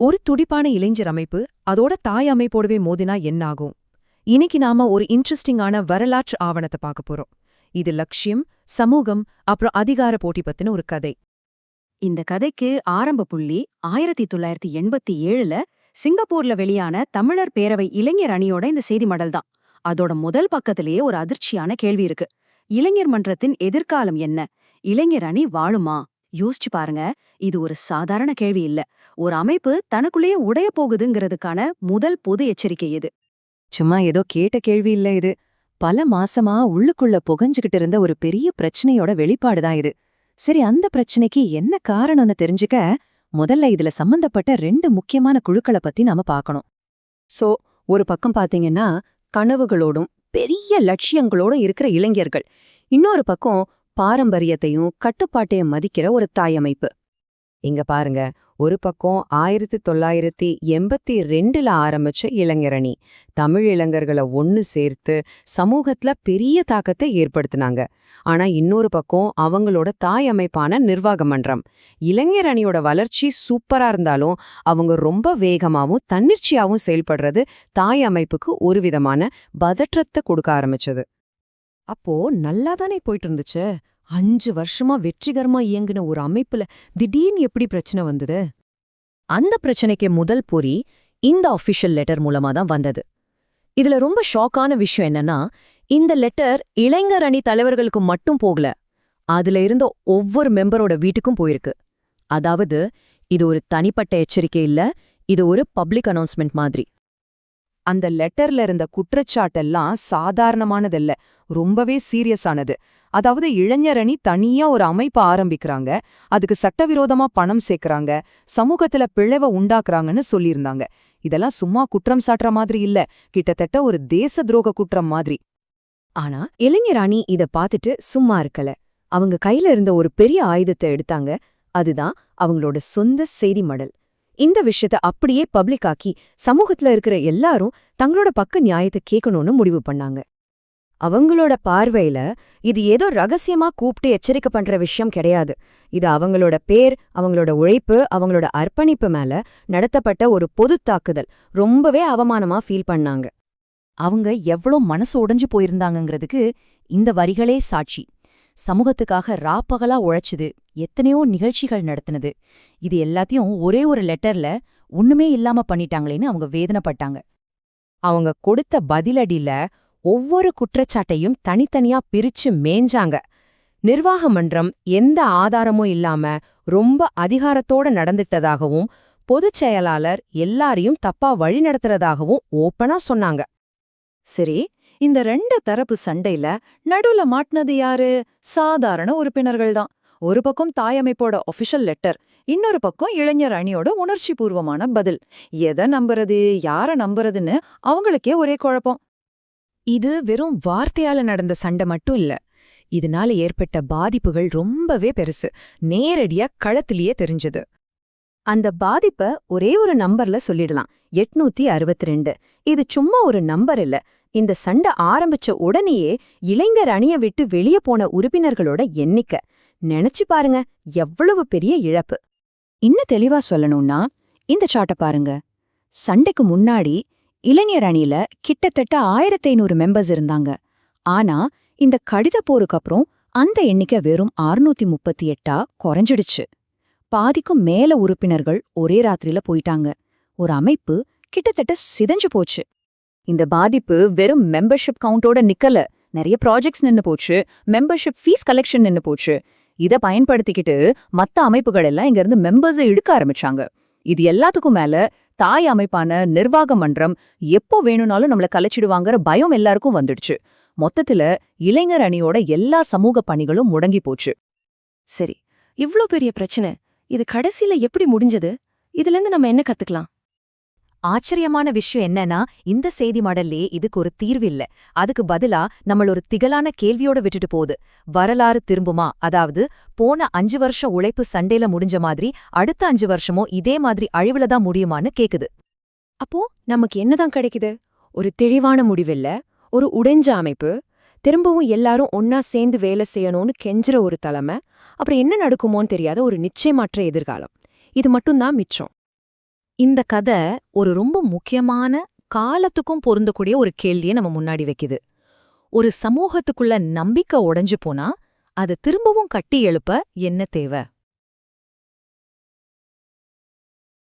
ஒரு துடிப்பான இளைஞர் அமைப்பு அதோட தாய் அமைப்போடவே மோதினா என்னாகும்? இன்னைக்கு நாம ஒரு இன்ட்ரெஸ்டிங்கான வரலாற்று ஆவணத்தை பார்க்க போறோம். இது லட்சியம் சமூகம் அப்புறம் அதிகார போட்டி பத்தின ஒரு கதை. இந்த கதைக்கு ஆரம்ப புள்ளி ஆயிரத்தி தொள்ளாயிரத்தி எண்பத்தி ஏழுல சிங்கப்பூர்ல வெளியான தமிழர் பேரவை இளைஞர் அணியோட இந்த செய்தி மடல் தான். அதோட முதல் பக்கத்திலேயே ஒரு அதிர்ச்சியான கேள்வி இருக்கு. இளைஞர் மன்றத்தின் எதிர்காலம் என்ன? இளைஞர் அணி வாழுமா? யோசிச்சு பாருங்க இது ஒரு சாதாரண கேள்வி இல்ல. ஒரு அமைப்பு தனக்குள்ளேயே உடைய போகுதுங்கிறதுக்கான முதல் பொது எச்சரிக்கை இது சும்மா ஏதோ கேட்ட கேள்வி இல்ல இது. பல மாசமா உள்ளுக்குள்ள புகஞ்சுகிட்டு இருந்த ஒரு பெரிய பிரச்சனையோட வெளிப்பாடுதான் இது. சரி அந்த பிரச்சனைக்கு என்ன காரணம்னு தெரிஞ்சுக்க முதல்ல இதுல சம்பந்தப்பட்ட ரெண்டு முக்கியமான குழுக்களை பத்தி நாம பார்க்கணும் சோ ஒரு பக்கம் பாத்தீங்கன்னா கனவுகளோடும் பெரிய லட்சியங்களோடும் இருக்கிற இளைஞர்கள். இன்னொரு பக்கம் பாரம்பரியத்தையும் கட்டுப்பாட்டையும் மதிக்கிற ஒரு தாயமைப்பு. இங்க பாருங்க ஒரு பக்கம் ஆயிரத்தி தொள்ளாயிரத்தி எண்பத்தி ரெண்டுல ஆரம்பிச்ச இளைஞரணி. தமிழ் இளைஞர்களை ஒன்னு சேர்த்து சமூகத்துல பெரிய தாக்கத்தை ஏற்படுத்தினாங்க. ஆனா இன்னொரு பக்கம் அவங்களோட தாய் அமைப்பான நிர்வாக மன்றம். இளைஞர் அணியோட வளர்ச்சி சூப்பரா இருந்தாலும் அவங்க ரொம்ப வேகமாவும் தன்னிச்சையாகவும் செயல்படுறது தாய் அமைப்புக்கு ஒரு விதமான பதற்றத்தை கொடுக்க ஆரம்பிச்சது. அப்போ நல்லா தானே போயிட்டு இருந்துச்சு அஞ்சு வருஷமா வெற்றிகரமா இயங்கின ஒரு அமைப்புல திடீர்னு எப்படி பிரச்சனை வந்தது? அந்த பிரச்சனைக்கு முதல் பொறி இந்த அஃபிஷியல் லெட்டர் மூலமா தான் வந்தது. இதுல ரொம்ப ஷாக்கான விஷயம் என்னன்னா இந்த லெட்டர் இளைஞர் அணி தலைவர்களுக்கு மட்டும் போகல. அதுல இருந்த ஒவ்வொரு மெம்பரோட வீட்டுக்கும் போயிருக்கு. அதாவது இது ஒரு தனிப்பட்ட எச்சரிக்கை இல்ல இது ஒரு பப்ளிக் அனௌன்ஸ்மெண்ட் மாதிரி. அந்த லெட்டர்ல இருந்த குற்றச்சாட்டெல்லாம் சாதாரணமானதல்ல. ரொம்பவே சீரியஸானது அதாவது இளைஞரணி தனியா ஒரு அமைப்பு ஆரம்பிக்கிறாங்க. அதுக்கு சட்டவிரோதமா பணம் சேர்க்கறாங்க. சமூகத்துல பிளவ உண்டாக்குறாங்கன்னு சொல்லியிருந்தாங்க. இதெல்லாம் சும்மா குற்றம் சாட்டுற மாதிரி இல்ல. கிட்டத்தட்ட ஒரு தேச துரோக குற்றம் மாதிரி. ஆனா இளைஞர் அணி இத பாத்துட்டு சும்மா இருக்கல. அவங்க கையில இருந்த ஒரு பெரிய ஆயுதத்தை எடுத்தாங்க. அதுதான் அவங்களோட சொந்த செய்தி மடல். இந்த விஷயத்த அப்படியே பப்ளிக் ஆக்கி சமூகத்துல இருக்கிற எல்லாரும் தங்களோட பக்க நியாயத்தை கேட்கணும்னு முடிவு பண்ணாங்க. அவங்களோட பார்வையில இது ஏதோ ரகசியமா கூப்பிட்டு எச்சரிக்கை பண்ற விஷயம் கிடையாது. இது அவங்களோட பேர் அவங்களோட உழைப்பு அவங்களோட அர்ப்பணிப்பு மேல நடத்தப்பட்ட ஒரு பொது தாக்குதல். ரொம்பவே அவமானமா ஃபீல் பண்ணாங்க. அவங்க எவ்வளோ மனசு உடைஞ்சு போயிருந்தாங்கங்கிறதுக்கு இந்த வரிகளே சாட்சி. சமூகத்துக்காக ராப்பகலா உழைச்சது எத்தனையோ நிகழ்ச்சிகள் நடத்தினது. இது எல்லாத்தையும் ஒரே ஒரு லெட்டர்ல ஒண்ணுமே இல்லாம பண்ணிட்டாங்களேன்னு அவங்க வேதனைப்பட்டாங்க. அவங்க கொடுத்த பதிலடியில ஒவ்வொரு குற்றச்சாட்டையும் தனித்தனியா பிரிச்சு மேஞ்சாங்க. நிர்வாக மன்றம் எந்த ஆதாரமும் இல்லாம ரொம்ப அதிகாரத்தோட நடந்துட்டதாகவும் பொதுச் செயலாளர் எல்லாரையும் தப்பா வழிநடத்துறதாகவும் ஓப்பனா சொன்னாங்க. சரி இந்த ரெண்டு தரப்பு சண்டையில நடுவுல மாட்டினது யாரு? சாதாரண உறுப்பினர்கள் தான். ஒரு பக்கம் தாயமைப்போட ஒபிஷியல் லெட்டர் இன்னொரு பக்கம் இளைஞர் அணியோட உணர்ச்சி பூர்வமான பதில். எதை நம்புறது யார நம்புறதுன்னு அவங்களுக்கே ஒரே குழப்பம். இது வெறும் வார்த்தையால நடந்த சண்டை மட்டும் இல்ல. இதனால ஏற்பட்ட பாதிப்புகள் ரொம்பவே பெருசு. நேரடியா களத்திலேயே தெரிஞ்சது. அந்த பாதிப்ப ஒரே ஒரு நம்பர்ல சொல்லிடலாம். எட்நூத்தி அறுபத்தி ரெண்டு இது சும்மா ஒரு நம்பர் இல்ல. இந்த சண்டை ஆரம்பிச்ச உடனேயே இளைஞர் அணிய விட்டு வெளியே போன உறுப்பினர்களோட எண்ணிக்கை. நினைச்சு பாருங்க எவ்வளவு பெரிய இழப்பு. இன்னும் தெளிவா சொல்லணும்னா இந்த சாட்டை பாருங்க. சண்டைக்கு முன்னாடி இளைஞர் அணியில கிட்டத்தட்ட ஆயிரத்தி ஐநூறு மெம்பர்ஸ் இருந்தாங்க. ஆனா இந்த கடித போருக்கு அப்புறம் அந்த எண்ணிக்கை வெறும் அறுநூத்தி முப்பத்தி எட்டா குறைஞ்சிடுச்சு. பாதிக்கும் மேல உறுப்பினர்கள் ஒரே ராத்திரியில போயிட்டாங்க. ஒரு அமைப்பு கிட்டத்தட்ட சிதஞ்சு போச்சு. இந்த பாதிப்பு வெறும் மெம்பர்ஷிப் கவுண்டோட நிக்கல. நிறைய ப்ராஜெக்ட்ஸ் நின்னு போச்சு. மெம்பர்ஷிப் ஃபீஸ் கலெக்ஷன் நின்னு போச்சு. இத பயன்படுத்திக்கிட்டு மத்த அமைப்புகள் எல்லாம் இங்க இருந்து மெம்பர்ஸை இழுக்க ஆரம்பிச்சாங்க. இது எல்லாத்துக்கும் மேல தாய் அமைப்பான நிர்வாக மன்றம் எப்போ வேணும்னாலும் நம்மள கலைச்சிடுவாங்கற பயம் எல்லாருக்கும் வந்துடுச்சு. மொத்தத்துல இளைஞர் அணியோட எல்லா சமூக பணிகளும் முடங்கி போச்சு. சரி இவ்ளோ பெரிய பிரச்சனை இது கடைசியில எப்படி முடிஞ்சது? இதுல இருந்து நம்ம என்ன கத்துக்கலாம்? ஆச்சரியமான விஷயம் என்னன்னா இந்த செய்தி மடல்லே இதுக்கு ஒரு தீர்வு இல்ல அதுக்கு பதிலா நம்மள ஒரு திகலான கேள்வியோட விட்டுட்டு போகுது. வரலாறு திரும்புமா? அதாவது போன அஞ்சு வருஷம் உழைப்பு சண்டேல முடிஞ்ச மாதிரி அடுத்த அஞ்சு வருஷமோ இதே மாதிரி அழிவுல தான் முடியுமான்னு கேக்குது. அப்போ நமக்கு என்னதான் கிடைக்குது? ஒரு தெளிவான முடிவில்ல ஒரு உடைஞ்ச அமைப்பு திரும்பவும் எல்லாரும் ஒன்னா சேர்ந்து வேலை செய்யணும்னு கெஞ்சுற ஒரு தலைமை அப்புறம் என்ன நடக்குமோன்னு தெரியாத ஒரு நிச்சயமற்ற எதிர்காலம். இது மட்டும்தான் மிச்சம். இந்த கதை ஒரு ரொம்ப முக்கியமான காலத்துக்கும் பொருந்தக்கூடிய ஒரு கேள்வியை நம்ம முன்னாடி வைக்குது. ஒரு சமூகத்துக்குள்ள நம்பிக்கை உடைஞ்சு போனா அது திரும்பவும் கட்டி எழுப்ப என்ன தேவை?